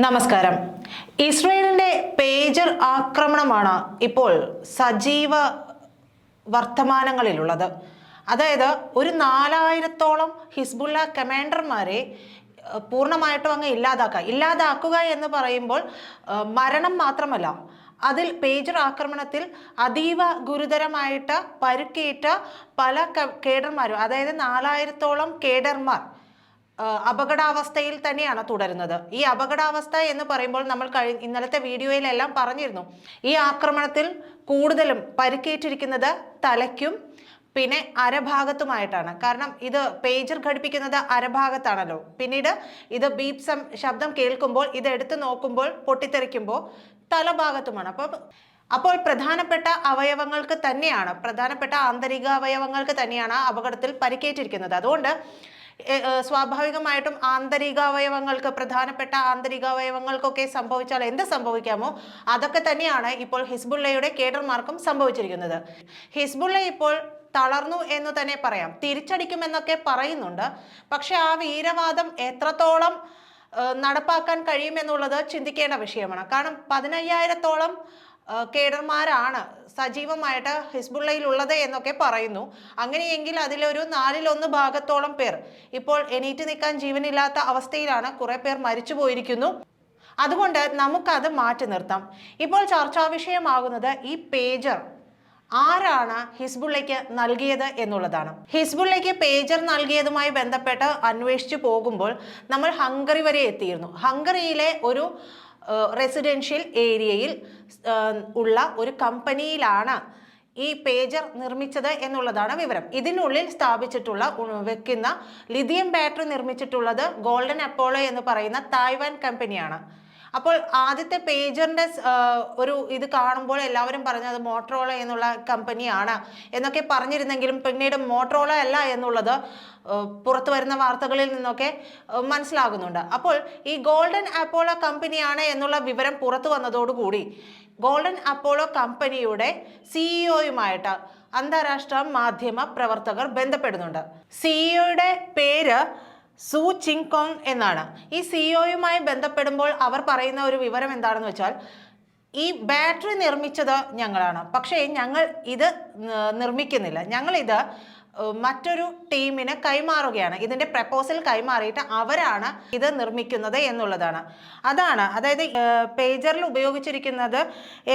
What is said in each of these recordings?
നമസ്കാരം. ഇസ്രയേലിന്റെ പേജർ ആക്രമണമാണ് ഇപ്പോൾ സജീവ വർത്തമാനങ്ങളിലുള്ളത്. അതായത് ഒരു നാലായിരത്തോളം ഹിസ്ബുള്ള കമാൻഡർമാരെ പൂർണമായിട്ടും അങ്ങ് ഇല്ലാതാക്കുക ഇല്ലാതാക്കുക എന്ന് പറയുമ്പോൾ മരണം മാത്രമല്ല അതിൽ പേജർ ആക്രമണത്തിൽ അതീവ ഗുരുതരമായിട്ട് പരുക്കേറ്റ പല കേഡർമാരും അതായത് നാലായിരത്തോളം കേഡർമാർ അപകടാവസ്ഥയിൽ തന്നെയാണ് തുടരുന്നത്. ഈ അപകടാവസ്ഥ എന്ന് പറയുമ്പോൾ നമ്മൾ കഴി ഇന്നലത്തെ വീഡിയോയിലെല്ലാം പറഞ്ഞിരുന്നു. ഈ ആക്രമണത്തിൽ കൂടുതലും പരിക്കേറ്റിരിക്കുന്നത് തലയ്ക്കും പിന്നെ അരഭാഗത്തുമായിട്ടാണ്. കാരണം ഇത് പേജർ ഘടിപ്പിക്കുന്നത് അരഭാഗത്താണല്ലോ. പിന്നീട് ഇത് ബീപ് ശബ്ദം കേൾക്കുമ്പോൾ ഇത് എടുത്തു നോക്കുമ്പോൾ പൊട്ടിത്തെറിക്കുമ്പോൾ തലഭാഗത്തുമാണ്. അപ്പോൾ അപ്പോൾ പ്രധാനപ്പെട്ട അവയവങ്ങൾക്ക് തന്നെയാണ് പ്രധാനപ്പെട്ട ആന്തരിക അവയവങ്ങൾക്ക് തന്നെയാണ് അപകടത്തിൽ പരിക്കേറ്റിരിക്കുന്നത്. അതുകൊണ്ട് സ്വാഭാവികമായിട്ടും ആന്തരികാവയവങ്ങൾക്ക് പ്രധാനപ്പെട്ട ആന്തരികാവയവങ്ങൾക്കൊക്കെ സംഭവിച്ചാൽ എന്ത് സംഭവിക്കാമോ അതൊക്കെ തന്നെയാണ് ഇപ്പോൾ ഹിസ്ബുള്ളയുടെ കേഡർമാർക്കും സംഭവിച്ചിരിക്കുന്നത്. ഹിസ്ബുള്ള ഇപ്പോൾ തളർന്നു എന്ന് തന്നെ പറയാം. തിരിച്ചടിക്കുമെന്നൊക്കെ പറയുന്നുണ്ട്. പക്ഷെ ആ വീരവാദം എത്രത്തോളം നടപ്പാക്കാൻ കഴിയുമെന്നുള്ളത് ചിന്തിക്കേണ്ട വിഷയമാണ്. കാരണം പതിനയ്യായിരത്തോളം കേഡർമാരാണ് സജീവമായിട്ട് ഹിസ്ബുള്ളയിലുള്ളത് എന്നൊക്കെ പറയുന്നു. അങ്ങനെയെങ്കിൽ അതിലൊരു നാലിലൊന്ന് ഭാഗത്തോളം പേർ ഇപ്പോൾ എണീറ്റ് നിൽക്കാൻ ജീവനില്ലാത്ത അവസ്ഥയിലാണ് കുറെ പേർ മരിച്ചു പോയിരിക്കുന്നു. അതുകൊണ്ട് നമുക്കത് മാറ്റി നിർത്താം. ഇപ്പോൾ ചർച്ചാ വിഷയമാകുന്നത് ഈ പേജർ ആരാണ് ഹിസ്ബുള്ളയ്ക്ക് നൽകിയത് എന്നുള്ളതാണ്. ഹിസ്ബുള്ളയ്ക്ക് പേജർ നൽകിയതുമായി ബന്ധപ്പെട്ട് അന്വേഷിച്ചു പോകുമ്പോൾ നമ്മൾ ഹംഗറി വരെ എത്തിയിരുന്നു. ഹംഗറിയിലെ ഒരു റെസിഡൻഷ്യൽ ഏരിയയിൽ ഉള്ള ഒരു കമ്പനിയിലാണ് ഈ പേജർ നിർമ്മിച്ചത് എന്നുള്ളതാണ് വിവരം. ഇതിനുള്ളിൽ സ്ഥാപിച്ചിട്ടുള്ള വെക്കുന്ന ലിഥിയം ബാറ്ററി നിർമ്മിച്ചിട്ടുള്ളത് ഗോൾഡൻ അപ്പോളോ എന്ന് പറയുന്ന തായ്വാൻ കമ്പനിയാണ് അപ്പോൾ ആദ്യത്തെ പേജറിന്റെ ഒരു ഇത് കാണുമ്പോൾ എല്ലാവരും പറഞ്ഞത് മോട്ടറോള എന്നുള്ള കമ്പനിയാണ് എന്നൊക്കെ പറഞ്ഞിരുന്നെങ്കിലും പിന്നീട് മോട്ടറോള അല്ല എന്നുള്ളത് പുറത്തു വരുന്ന വാർത്തകളിൽ നിന്നൊക്കെ മനസ്സിലാകുന്നുണ്ട്. അപ്പോൾ ഈ ഗോൾഡൻ അപ്പോളോ കമ്പനിയാണ് എന്നുള്ള വിവരം പുറത്തു വന്നതോടുകൂടി ഗോൾഡൻ അപ്പോളോ കമ്പനിയുടെ സിഇഒയുമായിട്ട് അന്താരാഷ്ട്ര മാധ്യമ പ്രവർത്തകർ ബന്ധപ്പെടുന്നുണ്ട്. സിഇഒയുടെ പേര് സു ചിങ് കോങ് എന്നാണ്. ഈ സിഇഒയുമായി ബന്ധപ്പെടുമ്പോൾ അവർ പറയുന്ന ഒരു വിവരം എന്താണെന്ന് വെച്ചാൽ ഈ ബാറ്ററി നിർമ്മിച്ചത് ഞങ്ങളാണ്. പക്ഷേ ഞങ്ങൾ ഇത് നിർമ്മിക്കുന്നില്ല. ഞങ്ങളിത് മറ്റൊരു ടീമിന് കൈമാറുകയാണ്. ഇതിന്റെ പ്രപ്പോസൽ കൈമാറിയിട്ട് അവരാണ് ഇത് നിർമ്മിക്കുന്നത് എന്നുള്ളതാണ്. അതാണ് അതായത് പേജറിൽ ഉപയോഗിച്ചിരിക്കുന്നത്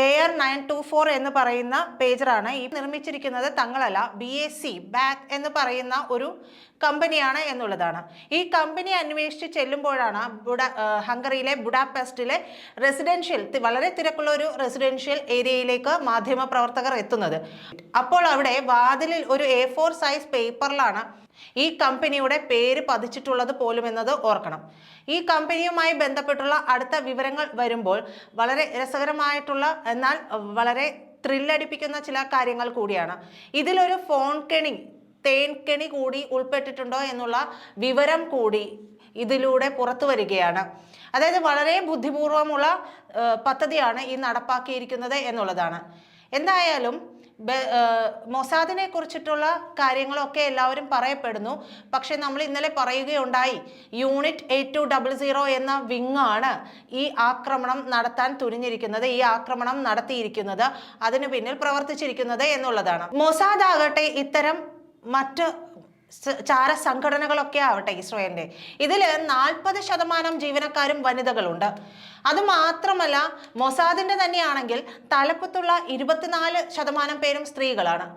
A R nine two four എന്ന് പറയുന്ന പേജറാണ് ഈ നിർമ്മിച്ചിരിക്കുന്നത് തങ്ങളല്ല ബി എസ് സി ബാക്ക് എന്ന് പറയുന്ന ഒരു കമ്പനിയാണ് എന്നുള്ളതാണ്. ഈ കമ്പനി അന്വേഷിച്ച് ചെല്ലുമ്പോഴാണ് ബുഡ ഹംഗറിയിലെ ബുഡാപെസ്റ്റിലെ റെസിഡൻഷ്യൽ വളരെ തിരക്കുള്ള ഒരു റെസിഡൻഷ്യൽ ഏരിയയിലേക്ക് മാധ്യമ പ്രവർത്തകർ എത്തുന്നത്. അപ്പോൾ അവിടെ വാതിലിൽ ഒരു എ ഫോർ സൈസ് പേപ്പറിലാണ് ഈ കമ്പനിയുടെ പേര് പതിച്ചിട്ടുള്ളത് പോലും എന്നത് ഓർക്കണം. ഈ കമ്പനിയുമായി ബന്ധപ്പെട്ടുള്ള അടുത്ത വിവരങ്ങൾ വരുമ്പോൾ വളരെ രസകരമായിട്ടുള്ള എന്നാൽ വളരെ ത്രില്ലടിപ്പിക്കുന്ന ചില കാര്യങ്ങൾ കൂടിയാണ്. ഇതിലൊരു ഫോൺ കെണി തേൻകെണി കൂടി ഉൾപ്പെട്ടിട്ടുണ്ടോ എന്നുള്ള വിവരം കൂടി ഇതിലൂടെ പുറത്തു വരികയാണ്. അതായത് വളരെ ബുദ്ധിപൂർവമുള്ള പദ്ധതിയാണ് ഈ നടപ്പാക്കിയിരിക്കുന്നത് എന്നുള്ളതാണ്. എന്തായാലും മൊസാദിനെ കുറിച്ചിട്ടുള്ള കാര്യങ്ങളൊക്കെ എല്ലാവരും പറയപ്പെടുന്നു. പക്ഷെ നമ്മൾ ഇന്നലെ പറയുകയുണ്ടായി unit eight two double zero എന്ന വിങ്ങാണ് ഈ ആക്രമണം നടത്താൻ തുനിഞ്ഞിരിക്കുന്നത് ഈ ആക്രമണം നടത്തിയിരിക്കുന്നത് അതിനു പിന്നിൽ പ്രവർത്തിച്ചിരിക്കുന്നത് എന്നുള്ളതാണ്. മൊസാദ് ആകട്ടെ ഇത്തരം മറ്റ് ചാര സംഘടനകളൊക്കെ ആവട്ടെ ഇസ്രോയേലിന്റെ ഇതിൽ നാൽപ്പത് ശതമാനം ജീവനക്കാരും വനിതകളുണ്ട്. അത് മാത്രമല്ല മൊസാദിന്റെ തന്നെയാണെങ്കിൽ തലപ്പത്തുള്ള ഇരുപത്തിനാല് ശതമാനം പേരും സ്ത്രീകളാണ്.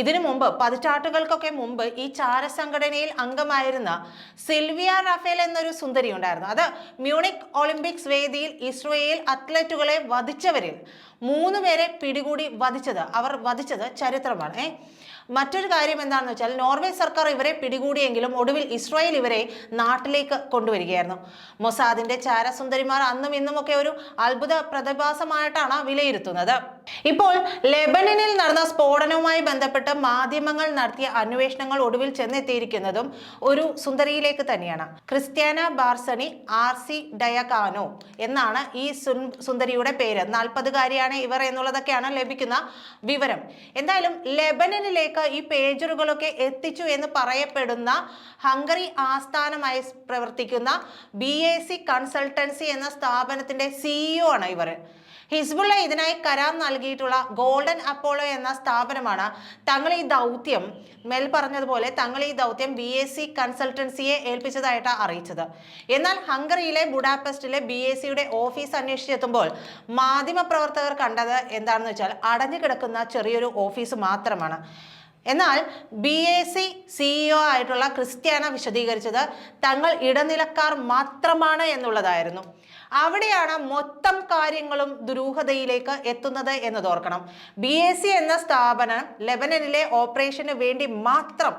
ഇതിനു മുമ്പ് പതിറ്റാട്ടുകൾക്കൊക്കെ മുമ്പ് ഈ ചാര സംഘടനയിൽ അംഗമായിരുന്ന സിൽവിയ റാഫേൽ എന്നൊരു സുന്ദരി ഉണ്ടായിരുന്നു. അത് മ്യൂണിക് ഒളിമ്പിക്സ് വേദിയിൽ ഇസ്രോയേൽ അത്ലറ്റുകളെ വധിച്ചവരിൽ മൂന്ന് പേരെ പിടികൂടി വധിച്ചത്. അവർ വധിച്ചത് ചരിത്രമാണ്. ഏ മറ്റൊരു കാര്യം എന്താണെന്ന് വെച്ചാൽ നോർവേ സർക്കാർ ഇവരെ പിടികൂടിയെങ്കിലും ഒടുവിൽ ഇസ്രായേൽ ഇവരെ നാട്ടിലേക്ക് കൊണ്ടുവരികയായിരുന്നു. മൊസാദിന്റെ ചാരസുന്ദരിമാർ അന്നും ഇന്നും ഒക്കെ ഒരു അത്ഭുത പ്രതിഭാസമായിട്ടാണ് വിലയിരുത്തുന്നത്. ഇപ്പോൾ ലെബനനിൽ നടന്ന സ്ഫോടനവുമായി ബന്ധപ്പെട്ട് മാധ്യമങ്ങൾ നടത്തിയ അന്വേഷണങ്ങൾ ഒടുവിൽ ചെന്നെത്തിയിരിക്കുന്നതും ഒരു സുന്ദരിയിലേക്ക് തന്നെയാണ്. Cristiana Barsony R C Diacono എന്നാണ് ഈ സുന്ദരിയുടെ പേര്. നാൽപ്പതുകാരിയാണ് ഇവർ എന്നുള്ളതൊക്കെയാണ് ലഭിക്കുന്ന വിവരം. എന്തായാലും ലെബനനിലേക്ക് ഈ പേജറുകളൊക്കെ എത്തിച്ചു എന്ന് പറയപ്പെടുന്ന ഹംഗറി ആസ്ഥാനമായി പ്രവർത്തിക്കുന്ന ബി എ സി കൺസൾട്ടൻസി എന്ന സ്ഥാപനത്തിന്റെ സിഇഒ ആണ് ഇവർ. ഹിസ്ബുള്ള ഇതിനായി കരാർ നൽകിയിട്ടുള്ള ഗോൾഡൻ അപ്പോളോ എന്ന സ്ഥാപനമാണ് തങ്ങൾ ഈ ദൗത്യം മെൽ പറഞ്ഞതുപോലെ തങ്ങൾ ഈ ദൗത്യം ബി എസ് സി കൺസൾട്ടൻസിയെ ഏൽപ്പിച്ചതായിട്ട് അറിയിച്ചത്. എന്നാൽ ഹംഗറിയിലെ ബുഡാപെസ്റ്റിലെ ബി എസ് സിയുടെ ഓഫീസ് അന്വേഷിച്ചെത്തുമ്പോൾ മാധ്യമപ്രവർത്തകർ കണ്ടത് എന്താണെന്ന് വെച്ചാൽ അടഞ്ഞു കിടക്കുന്ന ചെറിയൊരു ഓഫീസ് മാത്രമാണ്. എന്നാൽ ബി എ സി സിഇഒ ആയിട്ടുള്ള ക്രിസ്ത്യാന വിശദീകരിച്ചത് തങ്ങൾ ഇടനിലക്കാർ മാത്രമാണ് എന്നുള്ളതായിരുന്നു. അവിടെയാണ് മൊത്തം കാര്യങ്ങളും ദുരൂഹതയിലേക്ക് എത്തുന്നത് എന്ന് ഓർക്കണം. ബി എ സി എന്ന സ്ഥാപനം ലെബനനിലെ ഓപ്പറേഷന് വേണ്ടി മാത്രം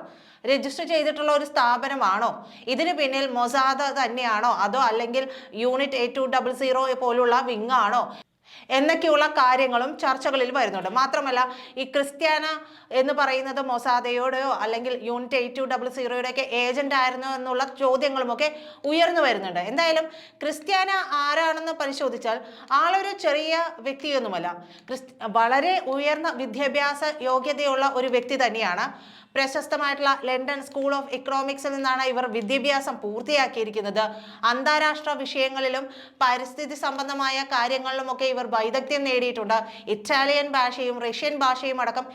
രജിസ്റ്റർ ചെയ്തിട്ടുള്ള ഒരു സ്ഥാപനമാണോ? ഇതിന് പിന്നിൽ മൊസാദ തന്നെയാണോ? അതോ അല്ലെങ്കിൽ unit eight two double zero പോലുള്ള വിങ് ആണോ എന്നൊക്കെയുള്ള കാര്യങ്ങളും ചർച്ചകളിൽ വരുന്നുണ്ട്. മാത്രമല്ല ഈ ക്രിസ്ത്യാന എന്ന് പറയുന്നത് മൊസാദയോടെയോ അല്ലെങ്കിൽ യൂണിറ്റ് എയ്റ്റ് ടു ഡബിൾ സീറോയുടെ ഒക്കെ ഏജന്റ് ആയിരുന്നോ എന്നുള്ള ചോദ്യങ്ങളുമൊക്കെ ഉയർന്നു വരുന്നുണ്ട്. എന്തായാലും ക്രിസ്ത്യാന ആരാണെന്ന് പരിശോധിച്ചാൽ ആളൊരു ചെറിയ വ്യക്തിയൊന്നുമല്ല. ക്രിസ് വളരെ ഉയർന്ന വിദ്യാഭ്യാസ യോഗ്യതയുള്ള ഒരു വ്യക്തി തന്നെയാണ് പ്രശസ്തമായിട്ടുള്ള ലണ്ടൻ സ്കൂൾ ഓഫ് ഇക്കണോമിക്സിൽ നിന്നാണ് ഇവർ വിദ്യാഭ്യാസം പൂർത്തിയാക്കിയിരിക്കുന്നത്. അന്താരാഷ്ട്ര വിഷയങ്ങളിലും പരിസ്ഥിതി സംബന്ധമായ കാര്യങ്ങളിലുമൊക്കെ ഇവർ വൈദഗ്ധ്യം നേടിയിട്ടുണ്ട്. ഇറ്റാലിയൻ ഭാഷയും റഷ്യൻ ഭാഷയും അടക്കം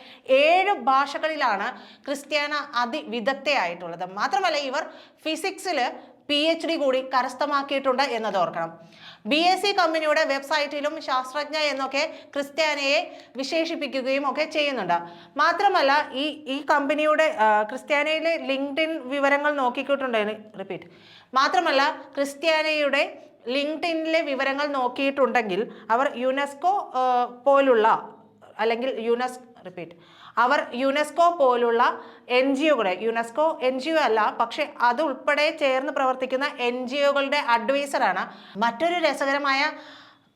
ഏഴ് ഭാഷകളിലാണ് ക്രിസ്ത്യാന അതിവിദഗ്ധയായിട്ടുള്ളത്. മാത്രമല്ല ഇവർ ഫിസിക്സിൽ പി എച്ച് ഡി കൂടി കരസ്ഥമാക്കിയിട്ടുണ്ട് എന്നത് ഓർക്കണം. ബി എസ് സി കമ്പനിയുടെ വെബ്സൈറ്റിലും ശാസ്ത്രജ്ഞ എന്നൊക്കെ ക്രിസ്ത്യാനിയെ വിശേഷിപ്പിക്കുകയും ഒക്കെ ചെയ്യുന്നുണ്ട്. മാത്രമല്ല ഈ ഈ കമ്പനിയുടെ ക്രിസ്ത്യാനിയിലെ ലിങ്ക്ഡിൻ വിവരങ്ങൾ നോക്കിക്കിട്ടുണ്ടെന്ന് റിപ്പീറ്റ് മാത്രമല്ല ക്രിസ്ത്യാനിയുടെ ലിങ്ക്ഡിനിലെ വിവരങ്ങൾ നോക്കിയിട്ടുണ്ടെങ്കിൽ അവർ യുനെസ്കോ പോലുള്ള അല്ലെങ്കിൽ യുനെസ് റിപ്പീറ്റ് അവർ യുനെസ്കോ പോലുള്ള എൻ ജി ഒകളെ യുനെസ്കോ എൻ ജി ഒ അല്ല പക്ഷെ അത് ഉൾപ്പെടെ ചേർന്ന് പ്രവർത്തിക്കുന്ന എൻ ജി ഒകളുടെ അഡ്വൈസറാണ്. മറ്റൊരു രസകരമായ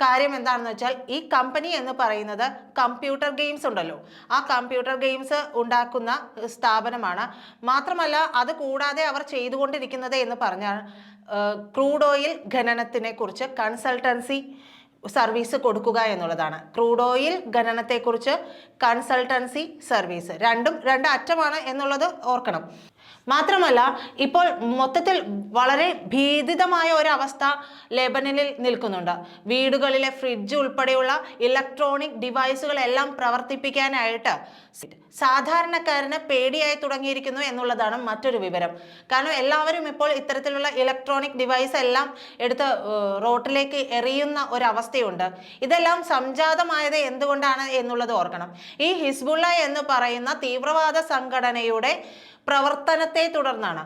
കാര്യം എന്താണെന്ന് വെച്ചാൽ ഈ കമ്പനി എന്ന് പറയുന്നത് കമ്പ്യൂട്ടർ ഗെയിംസ് ഉണ്ടല്ലോ. ആ കമ്പ്യൂട്ടർ ഗെയിംസ് ഉണ്ടാക്കുന്ന സ്ഥാപനമാണ്. മാത്രമല്ല അത് കൂടാതെ അവർ ചെയ്തുകൊണ്ടിരിക്കുന്നത് എന്ന് പറഞ്ഞാൽ ക്രൂഡ് ഓയിൽ ഖനനത്തിനെ കുറിച്ച് കൺസൾട്ടൻസി സർവീസ് കൊടുക്കുക എന്നുള്ളതാണ്. ക്രൂഡ് ഓയിൽ ഖനനത്തെക്കുറിച്ച് കൺസൾട്ടൻസി സർവീസ്. രണ്ടും രണ്ട് അറ്റമാണ് എന്നുള്ളത് ഓർക്കണം. മാത്രമല്ല ഇപ്പോൾ മൊത്തത്തിൽ വളരെ ഭീതിതമായ ഒരവസ്ഥ ലെബനനിൽ നിൽക്കുന്നുണ്ട്. വീടുകളിലെ ഫ്രിഡ്ജ് ഉൾപ്പെടെയുള്ള ഇലക്ട്രോണിക് ഡിവൈസുകളെല്ലാം പ്രവർത്തിപ്പിക്കാനായിട്ട് സാധാരണക്കാരന് പേടിയായി തുടങ്ങിയിരിക്കുന്നു എന്നുള്ളതാണ് മറ്റൊരു വിവരം. കാരണം എല്ലാവരും ഇപ്പോൾ ഇത്തരത്തിലുള്ള ഇലക്ട്രോണിക് ഡിവൈസ് എല്ലാം എടുത്ത് റോട്ടിലേക്ക് എറിയുന്ന ഒരവസ്ഥയുണ്ട്. ഇതെല്ലാം സംജാതമായത് എന്തുകൊണ്ടാണ് എന്നുള്ളത് ഓർക്കണം. ഈ ഹിസ്ബുള്ള എന്ന് പറയുന്ന തീവ്രവാദ സംഘടനയുടെ പ്രവർത്തനത്തെ തുടർന്നാണ്.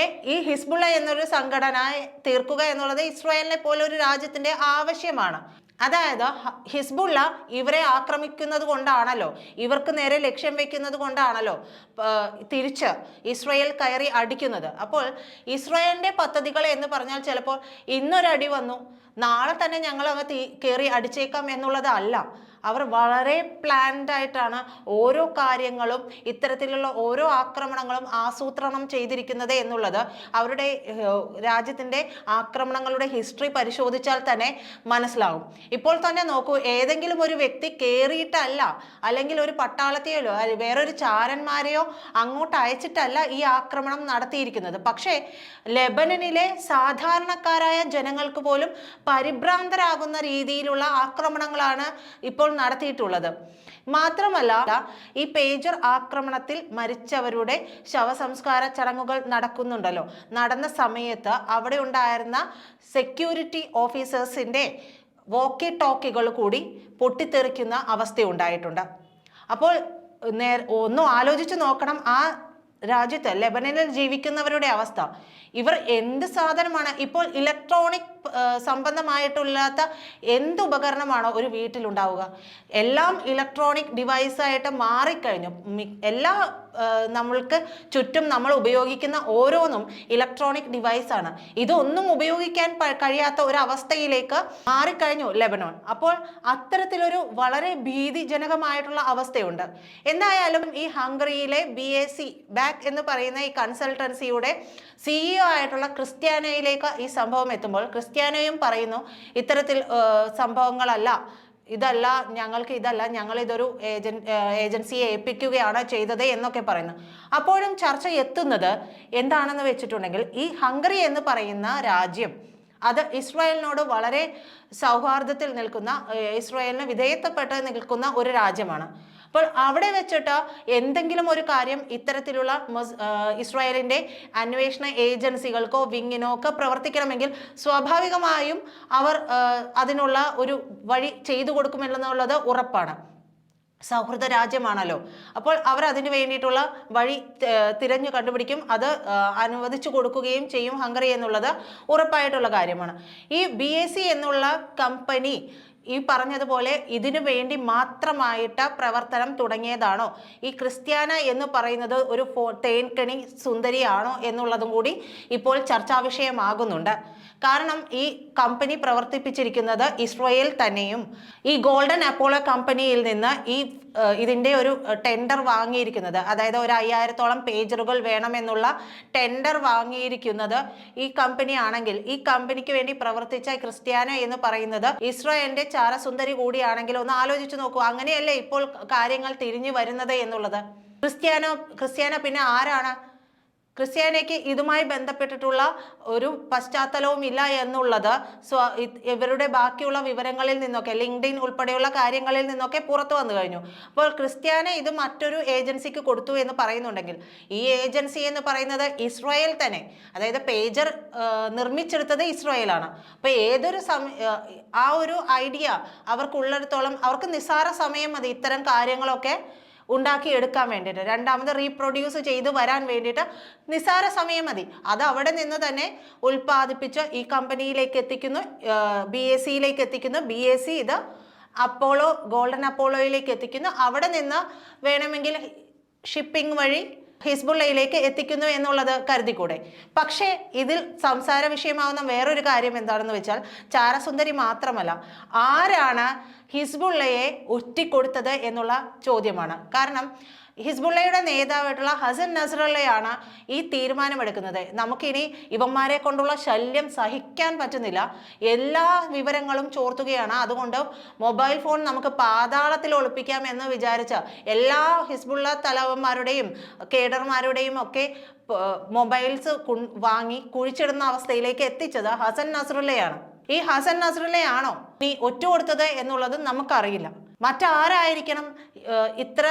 ഏ ഈ ഹിസ്ബുള്ള എന്നൊരു സംഘടന തീർക്കുക എന്നുള്ളത് ഇസ്രായേലിനെ പോലെ ഒരു രാജ്യത്തിന്റെ ആവശ്യമാണ്. അതായത് ഹിസ്ബുള്ള ഇവരെ ആക്രമിക്കുന്നത് കൊണ്ടാണല്ലോ ഇവർക്ക് നേരെ ലക്ഷ്യം വെക്കുന്നത് കൊണ്ടാണല്ലോ തിരിച്ച് ഇസ്രായേൽ കയറി അടിക്കുന്നത്. അപ്പോൾ ഇസ്രായേലിന്റെ പദ്ധതികൾ എന്ന് പറഞ്ഞാൽ ചിലപ്പോൾ ഇന്നൊരടി വന്നു നാളെ തന്നെ ഞങ്ങൾ അങ്ങ് കയറി അടിച്ചേക്കാം എന്നുള്ളതല്ല. അവർ വളരെ പ്ലാൻഡ് ആയിട്ടാണ് ഓരോ കാര്യങ്ങളും ഇത്തരത്തിലുള്ള ഓരോ ആക്രമണങ്ങളും ആസൂത്രണം ചെയ്തിരിക്കുന്നത് എന്നുള്ളത് അവരുടെ രാജ്യത്തിന്റെ ആക്രമണങ്ങളുടെ ഹിസ്റ്ററി പരിശോധിച്ചാൽ തന്നെ മനസ്സിലാവും. ഇപ്പോൾ തന്നെ നോക്കൂ ഏതെങ്കിലും ഒരു വ്യക്തി കയറിയിട്ടല്ല അല്ലെങ്കിൽ ഒരു പട്ടാളത്തെയോ വേറൊരു ചാരന്മാരെയോ അങ്ങോട്ട് അയച്ചിട്ടല്ല ഈ ആക്രമണം നടത്തിയിരിക്കുന്നത്. പക്ഷേ ലെബനനിലെ സാധാരണക്കാരായ ജനങ്ങൾക്ക് പോലും പരിഭ്രാന്തരാകുന്ന രീതിയിലുള്ള ആക്രമണങ്ങളാണ് ഇപ്പോൾ നടത്തിയിട്ടുള്ളത്. മാത്രമല്ല ഈ പേജർ ആക്രമണത്തിൽ മരിച്ചവരുടെ ശവസംസ്കാര ചടങ്ങുകൾ നടക്കുന്നുണ്ടല്ലോ. നടന്ന സമയത്ത് അവിടെ ഉണ്ടായിരുന്ന സെക്യൂരിറ്റി ഓഫീസേഴ്സിന്റെ വോക്കി ടോക്കികൾ കൂടി പൊട്ടിത്തെറിക്കുന്ന അവസ്ഥ ഉണ്ടായിട്ടുണ്ട് അപ്പോൾ നേർ ഒന്നും ആലോചിച്ച് നോക്കണം. ആ രാജ്യത്ത് ലെബനനിൽ ജീവിക്കുന്നവരുടെ അവസ്ഥ. ഇവർ എന്ത് സാധനമാണ്? ഇപ്പോൾ ഇലക്ട്രോണിക് സംബന്ധമായിട്ടില്ലാത്ത എന്ത് ഉപകരണമാണോ ഒരു വീട്ടിലുണ്ടാവുക? എല്ലാം ഇലക്ട്രോണിക് ഡിവൈസായിട്ട് മാറിക്കഴിഞ്ഞു. എല്ലാ നമ്മൾക്ക് ചുറ്റും നമ്മൾ ഉപയോഗിക്കുന്ന ഓരോന്നും ഇലക്ട്രോണിക് ഡിവൈസ് ഡിവൈസാണ് ഇതൊന്നും ഉപയോഗിക്കാൻ കഴിയാത്ത ഒരു അവസ്ഥയിലേക്ക് മാറിക്കഴിഞ്ഞു ലെബനോൺ. അപ്പോൾ അത്തരത്തിലൊരു വളരെ ഭീതിജനകമായിട്ടുള്ള അവസ്ഥയുണ്ട്. എന്തായാലും ഈ ഹംഗറിയിലെ ബി എ സി ബാക്ക് എന്ന് പറയുന്ന ഈ കൺസൾട്ടൻസിയുടെ സിഇഒ ആയിട്ടുള്ള ക്രിസ്ത്യാനോയിലേക്ക് ഈ സംഭവം എത്തുമ്പോൾ ക്രിസ്ത്യാനോയും പറയുന്നു ഇത്തരത്തിൽ സംഭവങ്ങളല്ല. ഇതല്ല ഞങ്ങൾക്ക് ഇതല്ല ഞങ്ങൾ ഇതൊരു ഏജൻ ഏജൻസിയെ ഏൽപ്പിക്കുകയാണ് ചെയ്തത് എന്നൊക്കെ പറയുന്നു. അപ്പോഴും ചർച്ച എത്തുന്നത് എന്താണെന്ന് വെച്ചിട്ടുണ്ടെങ്കിൽ ഈ ഹംഗറി എന്ന് പറയുന്ന രാജ്യം അത് ഇസ്രായേലിനോട് വളരെ സൗഹാർദ്ദത്തിൽ നിൽക്കുന്ന ഇസ്രായേലിന് വിധേയത്വപ്പെട്ട് നിൽക്കുന്ന ഒരു രാജ്യമാണ്. അപ്പോൾ അവിടെ വെച്ചിട്ട് എന്തെങ്കിലും ഒരു കാര്യം ഇത്തരത്തിലുള്ള ഇസ്രായേലിന്റെ അന്വേഷണ ഏജൻസികൾക്കോ വിങ്ങിനോ ഒക്കെ പ്രവർത്തിക്കണമെങ്കിൽ സ്വാഭാവികമായും അവർ അതിനുള്ള ഒരു വഴി ചെയ്തു കൊടുക്കുമെന്നുള്ളത് ഉറപ്പാണ്. സൗഹൃദ രാജ്യമാണല്ലോ. അപ്പോൾ അവർ അതിനു വേണ്ടിയിട്ടുള്ള വഴി തിരഞ്ഞു കണ്ടുപിടിക്കും. അത് അനുവദിച്ചു കൊടുക്കുകയും ചെയ്യും ഹംഗറി എന്നുള്ളത് ഉറപ്പായിട്ടുള്ള കാര്യമാണ്. ഈ ബി എന്നുള്ള കമ്പനി ഈ പറഞ്ഞതുപോലെ ഇതിനു വേണ്ടി മാത്രമായിട്ട് പ്രവർത്തനം തുടങ്ങിയതാണോ? ഈ ക്രിസ്ത്യാന എന്ന് പറയുന്നത് ഒരു തേൻകണി സുന്ദരിയാണോ എന്നുള്ളതും കൂടി ഇപ്പോൾ ചർച്ചാ വിഷയമാകുന്നുണ്ട്. കാരണം ഈ കമ്പനി പ്രവർത്തിപ്പിച്ചിരിക്കുന്നത് ഇസ്രയേൽ തന്നെയും ഈ ഗോൾഡൻ അപ്പോളോ കമ്പനിയിൽ നിന്ന് ഈ ഇതിന്റെ ഒരു ടെൻഡർ വാങ്ങിയിരിക്കുന്നത് അതായത് ഒരു അയ്യായിരത്തോളം പേജറുകൾ വേണമെന്നുള്ള ടെൻഡർ വാങ്ങിയിരിക്കുന്നത് ഈ കമ്പനി ആണെങ്കിൽ ഈ കമ്പനിക്ക് വേണ്ടി പ്രവർത്തിച്ച ക്രിസ്ത്യാനോ എന്ന് പറയുന്നത് ഇസ്രായേലിന്റെ ചാരസുന്ദരി കൂടിയാണെങ്കിലും ഒന്ന് ആലോചിച്ചു നോക്കൂ. അങ്ങനെയല്ലേ ഇപ്പോൾ കാര്യങ്ങൾ തിരിഞ്ഞു വരുന്നത് എന്നുള്ളത്? ക്രിസ്ത്യാനോ ക്രിസ്ത്യാനോ പിന്നെ ആരാണ്? ക്രിസ്ത്യാനിക്ക് ഇതുമായി ബന്ധപ്പെട്ടിട്ടുള്ള ഒരു പശ്ചാത്തലവും ഇല്ല എന്നുള്ളത് സ്വ ഇവരുടെ ബാക്കിയുള്ള വിവരങ്ങളിൽ നിന്നൊക്കെ ലിങ്ക്ഡിൻ ഉൾപ്പെടെയുള്ള കാര്യങ്ങളിൽ നിന്നൊക്കെ പുറത്തു വന്നു കഴിഞ്ഞു. അപ്പോൾ ക്രിസ്ത്യാന ഇത് മറ്റൊരു ഏജൻസിക്ക് കൊടുത്തു എന്ന് പറയുന്നുണ്ടെങ്കിൽ ഈ ഏജൻസി എന്ന് പറയുന്നത് ഇസ്രായേൽ തന്നെ. അതായത് പേജർ നിർമ്മിച്ചെടുത്തത് ഇസ്രായേലാണ്. അപ്പോൾ ഏതൊരു സമ ആ, ഒരു ഐഡിയ അവർക്കുള്ളിടത്തോളം അവർക്ക് നിസ്സാര സമയം മതി ഇത്തരം കാര്യങ്ങളൊക്കെ ഉണ്ടാക്കി എടുക്കാൻ വേണ്ടിയിട്ട്. രണ്ടാമത് റീപ്രൊഡ്യൂസ് ചെയ്ത് വരാൻ വേണ്ടിയിട്ട് നിസ്സാര സമയം മതി. അത് അവിടെ നിന്ന് തന്നെ ഉൽപ്പാദിപ്പിച്ച് ഈ കമ്പനിയിലേക്ക് എത്തിക്കുന്നു. ബി എസ് സിയിലേക്ക് എത്തിക്കുന്നു. ബി എസ് സി ഇത് അപ്പോളോ ഗോൾഡൻ അപ്പോളോയിലേക്ക് എത്തിക്കുന്നു. അവിടെ നിന്ന് വേണമെങ്കിൽ ഷിപ്പിംഗ് വഴി ഹിസ്ബുള്ളയിലേക്ക് എത്തിക്കുന്നു എന്നുള്ളത് കരുതിക്കൂടെ? പക്ഷേ ഇതിൽ സംസാര വിഷയമാവുന്ന വേറൊരു കാര്യം എന്താണെന്ന് വെച്ചാൽ ചാരസുന്ദരി മാത്രമല്ല ആരാണ് ഹിസ്ബുള്ളയെ ഒറ്റിക്കൊടുത്തത് എന്നുള്ള ചോദ്യമാണ്. കാരണം ഹിസ്ബുള്ളയുടെ നേതാവായിട്ടുള്ള ഹസൻ നസറുള്ളയാണ് ഈ തീരുമാനമെടുക്കുന്നത്. നമുക്കിനി ഇവന്മാരെ കൊണ്ടുള്ള ശല്യം സഹിക്കാൻ പറ്റുന്നില്ല. എല്ലാ വിവരങ്ങളും ചോർത്തുകയാണ്. അതുകൊണ്ട് മൊബൈൽ ഫോൺ നമുക്ക് പാതാളത്തിൽ ഒളിപ്പിക്കാം എന്ന് വിചാരിച്ച എല്ലാ ഹിസ്ബുള്ള തലവന്മാരുടെയും കേഡർമാരുടെയും ഒക്കെ മൊബൈൽസ് വാങ്ങി കുഴിച്ചിടുന്ന അവസ്ഥയിലേക്ക് എത്തിച്ചത് ഹസൻ നസറുള്ളയാണ് ഈ ഹസൻ നസറുള്ളയാണോ നീ ഒറ്റ കൊടുത്തത് എന്നുള്ളത് നമുക്കറിയില്ല. മറ്റാരായിരിക്കണം? ഇത്ര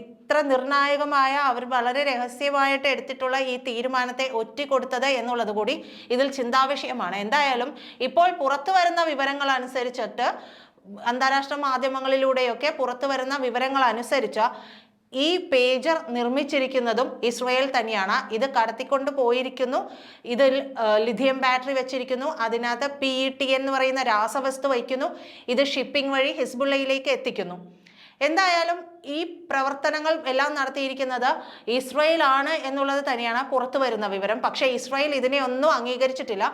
ഇത്ര നിർണായകമായ അവർ വളരെ രഹസ്യമായിട്ട് എടുത്തിട്ടുള്ള ഈ തീരുമാനത്തെ ഒറ്റിക്കൊടുത്തത് എന്നുള്ളത് കൂടി ഇതിൽ ചിന്താവിഷയമാണ്. എന്തായാലും ഇപ്പോൾ പുറത്തു വരുന്ന വിവരങ്ങൾ അനുസരിച്ചിട്ട് അന്താരാഷ്ട്ര മാധ്യമങ്ങളിലൂടെയൊക്കെ പുറത്തു വരുന്ന വിവരങ്ങൾ അനുസരിച്ച് ഈ പേജർ നിർമ്മിച്ചിരിക്കുന്നതും ഇസ്രയേൽ തന്നെയാണ്. ഇത് കടത്തിക്കൊണ്ട് പോയിരിക്കുന്നു. ഇതിൽ ലിഥിയം ബാറ്ററി വെച്ചിരിക്കുന്നു. അതിനകത്ത് പി ഇ ടി എന്ന് പറയുന്ന രാസവസ്തു വയ്ക്കുന്നു. ഇത് ഷിപ്പിംഗ് വഴി ഹിസ്ബുള്ളയിലേക്ക് എത്തിക്കുന്നു. എന്തായാലും ഈ പ്രവർത്തനങ്ങൾ എല്ലാം നടത്തിയിരിക്കുന്നത് ഇസ്രയേൽ ആണ് എന്നുള്ളത് തന്നെയാണ് പുറത്തു വരുന്ന വിവരം. പക്ഷേ ഇസ്രയേൽ ഇതിനെ ഒന്നും അംഗീകരിച്ചിട്ടില്ല.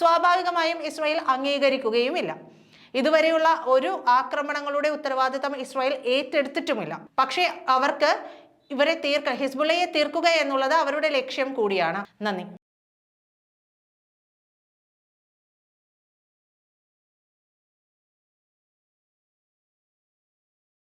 സ്വാഭാവികമായും ഇസ്രയേൽ അംഗീകരിക്കുകയുമില്ല. ഇതുവരെയുള്ള ഒരു ആക്രമണങ്ങളുടെ ഉത്തരവാദിത്തം ഇസ്രായേൽ ഏറ്റെടുത്തിട്ടുമില്ല. പക്ഷേ അവർക്ക് ഇവരെ തീർക്ക ഹിസ്ബുള്ളയെ തീർക്കുക എന്നുള്ളത് അവരുടെ ലക്ഷ്യം കൂടിയാണ്. നന്ദി.